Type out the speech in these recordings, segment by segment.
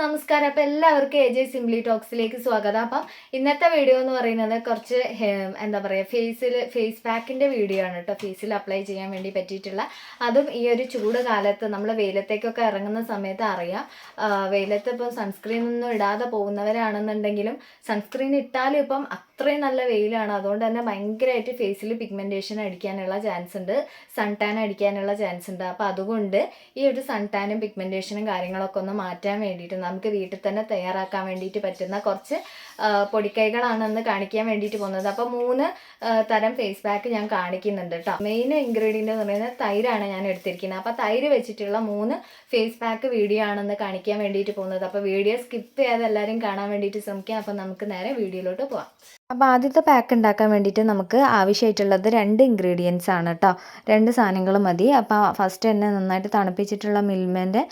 നമസ്കാരം. അപ്പം എല്ലാവർക്കും എ ജെ സിംപ്ലി ടോക്സിലേക്ക് സ്വാഗതം. അപ്പം ഇന്നത്തെ വീഡിയോ എന്ന് പറയുന്നത് കുറച്ച് എന്താ പറയുക ഫേസിൽ ഫേസ് പാക്കിന്റെ വീഡിയോ ആണ് കേട്ടോ. ഫേസിൽ അപ്ലൈ ചെയ്യാൻ വേണ്ടി പറ്റിയിട്ടുള്ള. അതും ഈ ഒരു ചൂട് കാലത്ത് നമ്മൾ വെയിലത്തേക്കൊക്കെ ഇറങ്ങുന്ന സമയത്ത് അറിയാം. വെയിലത്ത് ഇപ്പം സൺസ്ക്രീൻ ഒന്നും ഇടാതെ പോകുന്നവരാണെന്നുണ്ടെങ്കിലും സൺസ്ക്രീൻ ഇട്ടാലും ഇപ്പം അത്രയും നല്ല വെയിലാണ്. അതുകൊണ്ട് തന്നെ ഭയങ്കരമായിട്ട് ഫേസിൽ പിഗ്മെന്റേഷൻ അടിക്കാനുള്ള ചാൻസ് ഉണ്ട്. സൺ ടാൻ അടിക്കാനുള്ള ചാൻസ് ഉണ്ട്. അപ്പോൾ അതുകൊണ്ട് ഈ ഒരു സൺ ടാനും പിഗ്മെന്റേഷനും കാര്യങ്ങളൊക്കെ ഒന്ന് മാറ്റാൻ വേണ്ടിയിട്ട് നമുക്ക് വീട്ടിൽ തന്നെ തയ്യാറാക്കാൻ വേണ്ടിയിട്ട് പറ്റുന്ന കുറച്ച് പൊടിക്കൈകളാണെന്ന് കാണിക്കാൻ വേണ്ടിയിട്ട് പോകുന്നത്. അപ്പോൾ മൂന്ന് തരം ഫേസ് പാക്ക് ഞാൻ കാണിക്കുന്നുണ്ട് കേട്ടോ മെയിൻ ഇൻഗ്രീഡിയന്റ് എന്ന് പറയുന്നത് തൈരാണ് ഞാൻ എടുത്തിരിക്കുന്നത്. അപ്പോൾ തൈര് വെച്ചിട്ടുള്ള മൂന്ന് ഫേസ് പാക്ക് വീഡിയോ ആണെന്ന് കാണിക്കാൻ വേണ്ടിയിട്ട് പോകുന്നത്. അപ്പോൾ വീഡിയോ സ്കിപ്പ് ചെയ്യാതെ എല്ലാവരും കാണാൻ വേണ്ടിയിട്ട് ശ്രമിക്കാം. അപ്പോൾ നമുക്ക് നേരെ വീഡിയോയിലോട്ട് പോവാം. അപ്പോൾ ആദ്യത്തെ പാക്ക് ഉണ്ടാക്കാൻ വേണ്ടിയിട്ട് നമുക്ക് ആവശ്യമായിട്ടുള്ളത് രണ്ട് ഇൻഗ്രീഡിയൻസ് ആണ് കേട്ടോ രണ്ട് സാധനങ്ങൾ മതി. അപ്പോൾ ഫസ്റ്റ് തന്നെ നന്നായിട്ട് തണുപ്പിച്ചിട്ടുള്ള മിൽമേന്റെ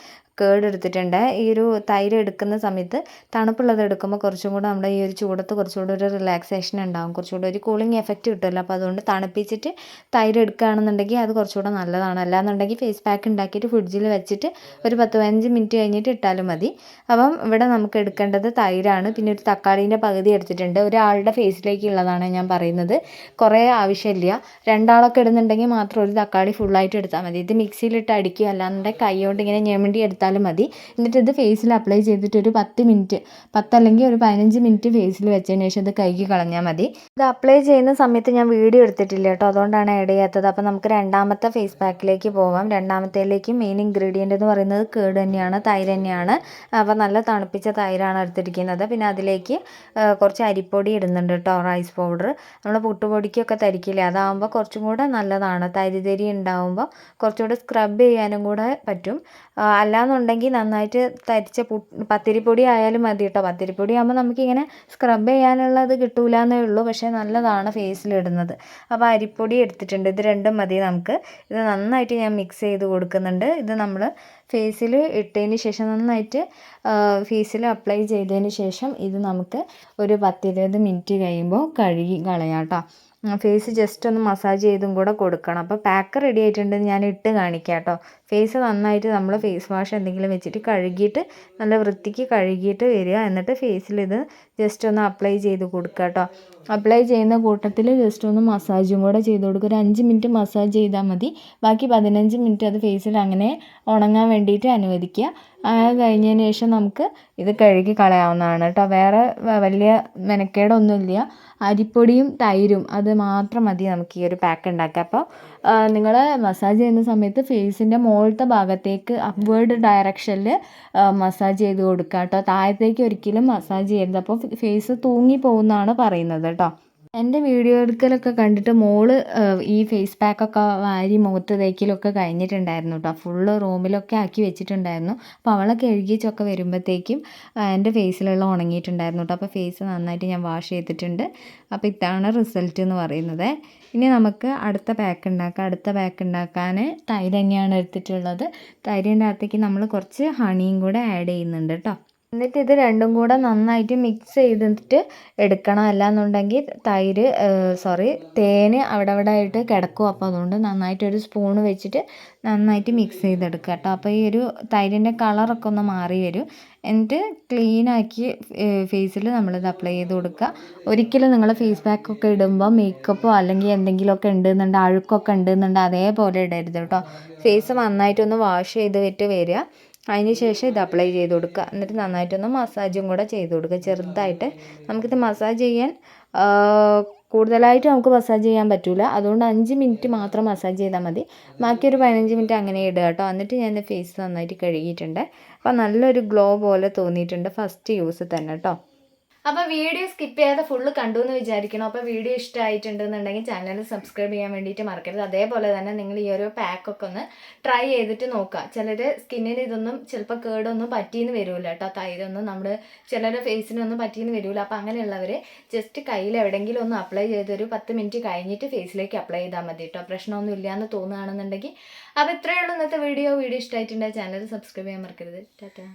കേട് എടുത്തിട്ടുണ്ട് ഈ ഒരു തൈര് എടുക്കുന്ന സമയത്ത് തണുപ്പുള്ളത് എടുക്കുമ്പോൾ കുറച്ചും കൂടെ നമ്മുടെ ഈ ഒരു ചൂടത്ത് കുറച്ചുകൂടെ ഒരു റിലാക്സേഷൻ ഉണ്ടാകും കുറച്ചുകൂടെ ഒരു കൂളിംഗ് എഫക്റ്റ് കിട്ടുമല്ലോ. അപ്പോൾ അതുകൊണ്ട് തണുപ്പിച്ചിട്ട് തൈര് എടുക്കുകയാണെന്നുണ്ടെങ്കിൽ അത് കുറച്ചുകൂടെ നല്ലതാണ്. അല്ലാന്നുണ്ടെങ്കിൽ ഫേസ് പാക്ക് ഉണ്ടാക്കിയിട്ട് ഫ്രിഡ്ജിൽ വെച്ചിട്ട് ഒരു പത്ത് പതിനഞ്ച് മിനിറ്റ് കഴിഞ്ഞിട്ട് ഇട്ടാലും മതി. അപ്പം ഇവിടെ നമുക്ക് എടുക്കേണ്ടത് തൈരാണ്. പിന്നെ ഒരു തക്കാളീന്റെ പകുതി എടുത്തിട്ടുണ്ട്. ഒരാളുടെ ഫേസിലേക്കുള്ളതാണ് ഞാൻ പറയുന്നത്. കുറേ ആവശ്യമില്ല. രണ്ടാളൊക്കെ ഇടുന്നുണ്ടെങ്കിൽ മാത്രം ഒരു തക്കാളി ഫുള്ളായിട്ട് എടുത്താൽ മതി. ഇത് മിക്സിയിലിട്ട് അടിക്കുക. അല്ലാന്നുണ്ടെങ്കിൽ കൈ കൊണ്ട് ഇങ്ങനെ ഞെമിണ്ടി എടുത്താലും മതി. എന്നിട്ട് ഇത് ഫേസിൽ അപ്ലൈ ചെയ്തിട്ട് ഒരു പത്ത് മിനിറ്റ് പത്തല്ലെങ്കിൽ ഒരു പതിനഞ്ച് മിനിറ്റ് ഫേസിൽ വെച്ചതിന് ശേഷം ഇത് കൈക്ക് കളഞ്ഞാൽ മതി. ഇത് അപ്ലൈ ചെയ്യുന്ന സമയത്ത് ഞാൻ വീഡിയോ എടുത്തിട്ടില്ല കേട്ടോ. അതുകൊണ്ടാണ് ആഡ് ചെയ്യാത്തത്. അപ്പോൾ നമുക്ക് രണ്ടാമത്തെ ഫേസ് പാക്കിലേക്ക് പോവാം. രണ്ടാമത്തേലേക്ക് മെയിൻ ഇൻഗ്രീഡിയന്റ് എന്ന് പറയുന്നത് കേട് തന്നെയാണ് തൈര് തന്നെയാണ്. അപ്പോൾ നല്ല തണുപ്പിച്ച തൈരാണ് എടുത്തിരിക്കുന്നത്. പിന്നെ അതിലേക്ക് കുറച്ച് അരിപ്പൊടി ഇടുന്നുണ്ട് കേട്ടോ റൈസ് പൗഡർ നമ്മൾ പുട്ടുപൊടിക്കൊക്കെ തരിക്കില്ല? അതാകുമ്പോൾ കുറച്ചും കൂടെ നല്ലതാണ്. തരിതരി ഉണ്ടാവുമ്പോൾ കുറച്ചും കുറച്ചുകൂടെ സ്ക്രബ് ചെയ്യാനും കൂടെ പറ്റും. ആ, അല്ലാന്നുണ്ടെങ്കിൽ നന്നായിട്ട് തരിച്ച പത്തിരിപ്പൊടി ആയാലും മതി കേട്ടോ പത്തിരിപ്പൊടി ആകുമ്പോൾ നമുക്കിങ്ങനെ സ്ക്രബ് ചെയ്യാനുള്ളത് കിട്ടൂല എന്നേ ഉള്ളൂ. പക്ഷേ നല്ലതാണ് ഫേസിലിടുന്നത് അപ്പോൾ അരിപ്പൊടി എടുത്തിട്ടുണ്ട്. ഇത് രണ്ടും മതി നമുക്ക്. ഇത് നന്നായിട്ട് ഞാൻ മിക്സ് ചെയ്ത് കൊടുക്കുന്നുണ്ട്. ഇത് നമ്മൾ ഫേസിൽ ഇട്ടതിന് ശേഷം നന്നായിട്ട് ഫേസിൽ അപ്ലൈ ചെയ്തതിന് ശേഷം ഇത് നമുക്ക് ഒരു പത്തിരുപത് മിനിറ്റ് കഴിയുമ്പോൾ കഴുകി കളയാം കേട്ടോ ഫേസ് ജസ്റ്റ് ഒന്ന് മസാജ് ചെയ്തും കൂടെ കൊടുക്കണം. അപ്പോൾ പാക്ക് റെഡി ആയിട്ടുണ്ട്. ഞാൻ ഇട്ട് കാണിക്കാം കേട്ടോ ഫേസ് നന്നായിട്ട് നമ്മൾ ഫേസ് വാഷ് എന്തെങ്കിലും വെച്ചിട്ട് കഴുകിയിട്ട് നല്ല വൃത്തിക്ക് കഴുകിയിട്ട് വരിക. എന്നിട്ട് ഫേസിൽ ഇത് ജസ്റ്റ് ഒന്ന് അപ്ലൈ ചെയ്ത് കൊടുക്കുക കേട്ടോ അപ്ലൈ ചെയ്യുന്ന കൂട്ടത്തിൽ ജസ്റ്റ് ഒന്ന് മസാജും കൂടെ ചെയ്ത് കൊടുക്കുക. ഒരു അഞ്ച് മിനിറ്റ് മസാജ് ചെയ്താൽ മതി. ബാക്കി പതിനഞ്ച് മിനിറ്റ് അത് ഫേസിൽ അങ്ങനെ ഉണങ്ങാൻ വേണ്ടിയിട്ട് അനുവദിക്കുക. അത് കഴിഞ്ഞതിന് ശേഷം നമുക്ക് ഇത് കഴുകി കളയാവുന്നതാണ് കേട്ടോ. വേറെ വലിയ മെനക്കേടൊന്നുമില്ല. അരിപ്പൊടിയും തൈരും അത് മാത്രം മതി നമുക്ക് ഈ ഒരു പാക്ക് ഉണ്ടാക്കാൻ. അപ്പോൾ നിങ്ങൾ മസാജ് ചെയ്യുന്ന സമയത്ത് ഫേസിന്റെ മുകളിലത്തെ ഭാഗത്തേക്ക് അപ്വേർഡ് ഡയറക്ഷനിൽ മസാജ് ചെയ്ത് കൊടുക്കുക കേട്ടോ താഴത്തേക്ക് ഒരിക്കലും മസാജ് ചെയ്യരുത്. അപ്പോൾ ഫേസ് തൂങ്ങി പോകുന്നതാണ് പറയുന്നത് കേട്ടോ. എന്റെ വീഡിയോ എടുക്കലൊക്കെ കണ്ടിട്ട് മോൾ ഈ ഫേസ് പാക്കൊക്കെ വാരി മുഖത്ത് തേക്കലൊക്കെ കഴിഞ്ഞിട്ടുണ്ടായിരുന്നു കേട്ടോ ഫുള്ള് റൂമിലൊക്കെ ആക്കി വെച്ചിട്ടുണ്ടായിരുന്നു. അപ്പോൾ അവളെ കഴുകിച്ചൊക്കെ വരുമ്പോഴത്തേക്കും എന്റെ ഫേസിലുള്ള ഉണങ്ങിയിട്ടുണ്ടായിരുന്നു കേട്ടോ അപ്പോൾ ഫേസ് നന്നായിട്ട് ഞാൻ വാഷ് ചെയ്തിട്ടുണ്ട്. അപ്പോൾ ഇതാണ് റിസൾട്ട് എന്ന് പറയുന്നത്. ഇനി നമുക്ക് അടുത്ത പാക്ക് ഉണ്ടാക്കാം. അടുത്ത പാക്ക് ഉണ്ടാക്കാൻ തൈര് തന്നെയാണ് എടുത്തിട്ടുള്ളത്. തൈരിന്റെ അകത്തേക്ക് നമ്മൾ കുറച്ച് ഹണിയും കൂടെ ആഡ് ചെയ്യുന്നുണ്ട് കേട്ടോ എന്നിട്ട് ഇത് രണ്ടും കൂടെ നന്നായിട്ട് മിക്സ് ചെയ്തിട്ട് എടുക്കണം. അല്ലാന്നുണ്ടെങ്കിൽ തൈര് സോറി തേന് അവിടെ അവിടെ ആയിട്ട് കിടക്കും. അപ്പോൾ അതുകൊണ്ട് നന്നായിട്ട് ഒരു സ്പൂൺ വെച്ചിട്ട് നന്നായിട്ട് മിക്സ് ചെയ്തെടുക്കുക കേട്ടോ. അപ്പോൾ ഈ ഒരു തൈരിന്റെ കളറൊക്കെ ഒന്ന് മാറി വരും. എന്നിട്ട് ക്ലീനാക്കി ഫേസിൽ നമ്മളിത് അപ്ലൈ ചെയ്ത് കൊടുക്കുക. ഒരിക്കലും നിങ്ങൾ ഫേസ് പാക്ക് ഒക്കെ ഇടുമ്പോൾ മേക്കപ്പോ അല്ലെങ്കിൽ എന്തെങ്കിലുമൊക്കെ ഉണ്ടെന്നുണ്ട് അഴുക്കൊക്കെ ഉണ്ടെന്നുണ്ട് അതേപോലെ ഇടരുത് കേട്ടോ. ഫേസ് നന്നായിട്ടൊന്ന് വാഷ് ചെയ്ത് വിട്ട് വരിക. അതിന് ശേഷം ഇത് അപ്ലൈ ചെയ്ത് കൊടുക്കുക. എന്നിട്ട് നന്നായിട്ടൊന്ന് മസാജും കൂടെ ചെയ്ത് കൊടുക്കുക. ചെറുതായിട്ട് നമുക്കിത് മസാജ് ചെയ്യാൻ കൂടുതലായിട്ട് നമുക്ക് മസാജ് ചെയ്യാൻ പറ്റില്ല അതുകൊണ്ട് അഞ്ച് മിനിറ്റ് മാത്രം മസാജ് ചെയ്താൽ മതി. ബാക്കി ഒരു പതിനഞ്ച് മിനിറ്റ് അങ്ങനെ ഇടുക കേട്ടോ. എന്നിട്ട് ഞാൻ ഫേസ് നന്നായിട്ട് കഴുകിയിട്ടുണ്ട്. അപ്പോൾ നല്ലൊരു ഗ്ലോ പോലെ തോന്നിയിട്ടുണ്ട്. ഫസ്റ്റ് യൂസ് തന്നെ കേട്ടോ. അപ്പോൾ വീഡിയോ സ്കിപ്പ് ചെയ്യാതെ ഫുള്ള് കണ്ടു എന്ന് വിചാരിക്കണം? അപ്പോൾ വീഡിയോ ഇഷ്ടമായിട്ടുണ്ടെന്നുണ്ടെങ്കിൽ ചാനൽ സബ്സ്ക്രൈബ് ചെയ്യാൻ വേണ്ടിയിട്ട് മറക്കരുത്. അതേപോലെ തന്നെ നിങ്ങൾ ഈ ഒരു പാക്കൊക്കെ ഒന്ന് ട്രൈ ചെയ്തിട്ട് നോക്കുക. ചിലർ സ്കിന്നിന് ഇതൊന്നും ചിലപ്പോൾ കേടൊന്നും പറ്റിയെന്ന് വരില്ല കേട്ടോ തൈരൊന്നും നമ്മുടെ ചിലരുടെ ഫേസിനൊന്നും പറ്റിയെന്ന് വരില്ല അപ്പോൾ അങ്ങനെയുള്ളവർ ജസ്റ്റ് കയ്യിൽ എവിടെയെങ്കിലും ഒന്ന് അപ്ലൈ ചെയ്തൊരു പത്ത് മിനിറ്റ് കഴിഞ്ഞിട്ട് ഫേസിലേക്ക് അപ്ലൈ ചെയ്താൽ മതി കേട്ടോ പ്രശ്നമൊന്നും ഇല്ലയെന്ന് തോന്നുകയാണെന്നുണ്ടെങ്കിൽ അപ്പോൾ ഇത്രയേ ഉള്ളൂ. ഇന്നത്തെ വീഡിയോ വീഡിയോ ഇഷ്ടമായിട്ടുണ്ടെങ്കിൽ ചാനൽ സബ്സ്ക്രൈബ് ചെയ്യാൻ മറക്കരുത്. ടാറ്റാ.